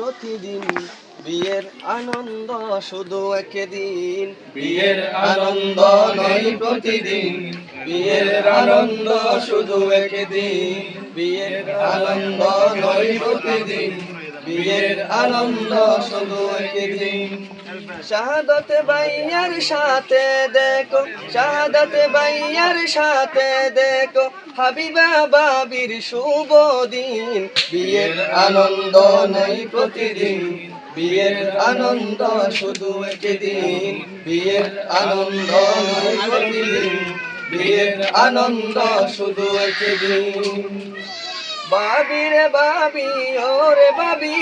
প্রতিদিন বিয়ের আনন্দ শুধু একদিন। বিয়ের আনন্দ নয় প্রতিদিন। বিয়ের আনন্দ শুধু একদিন। বিয়ের আনন্দ নয় প্রতিদিন। বিয়ের আনন্দ শুধু একদিন শাহাদতে বাইয়ার সাথে দেখো, শাহাদতে বাইয়ার সাথে দেখো, হাবিবা বাবির শুভ দিন। বিয়ের আনন্দ নয় প্রতিদিন, বিয়ের আনন্দ শুধু একদিন। বিয়ের আনন্দ নয় প্রতিদিন, বিয়ের আনন্দ শুধু একদিন। বাবি রে বাবি ওরে বাবি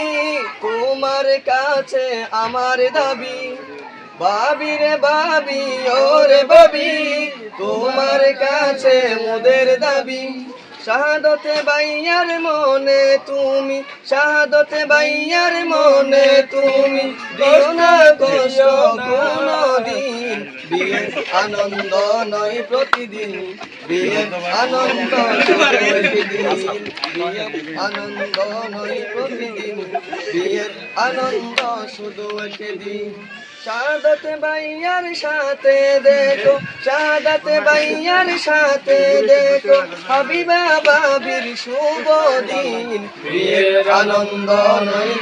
তোমার কাছে আমার দাবি। বাবি রে বাবি ওরে বাবি তোমার কাছে মোদের দাবি। শাহাদতে বাইয়ার মনে তুমি, শাহাদতে বাইয়ার মনে তুমি। আনন্দ নয় প্রতিদিন আনন্দ আনন্দ নয় প্রতিদিন আনন্দ শুধু একদিন। সাথে দেখো বাইয়ার সাথে দেখো হাবিবা বাবির শুভ দিন। বিয়ের আনন্দ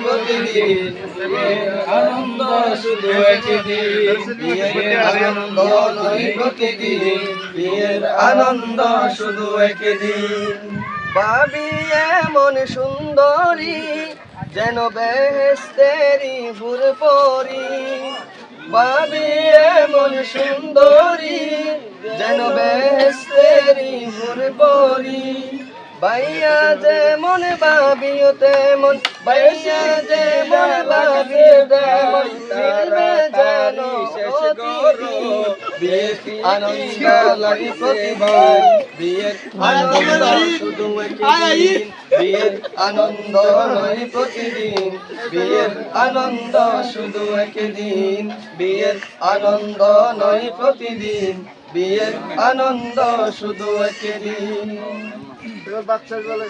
প্রতিদিন আনন্দ শুধু একদিন বিয়ের আনন্দ নয় প্রতিদিন বিয়ের আনন্দ শুধু একদিন বাবি এমন সুন্দরী যেন বেহেস্তেরি হুর পরি এমন সুন্দরী, যেন বেহেস্তেরি হুর পরি বাইয়া যেমন বাবিও তেমন, বাইয়া যেমন বাবিও তেমন বিয়ের আনন্দ লাগে প্রতিদিন বিয়ের আনন্দ একদিন বিয়ের আনন্দ নয় প্রতিদিন। বিয়ের আনন্দ শুধু একদিন। বিয়ের আনন্দ নয় প্রতিদিন। বিয়ের আনন্দ শুধু একদিন। বাচ্চা বলে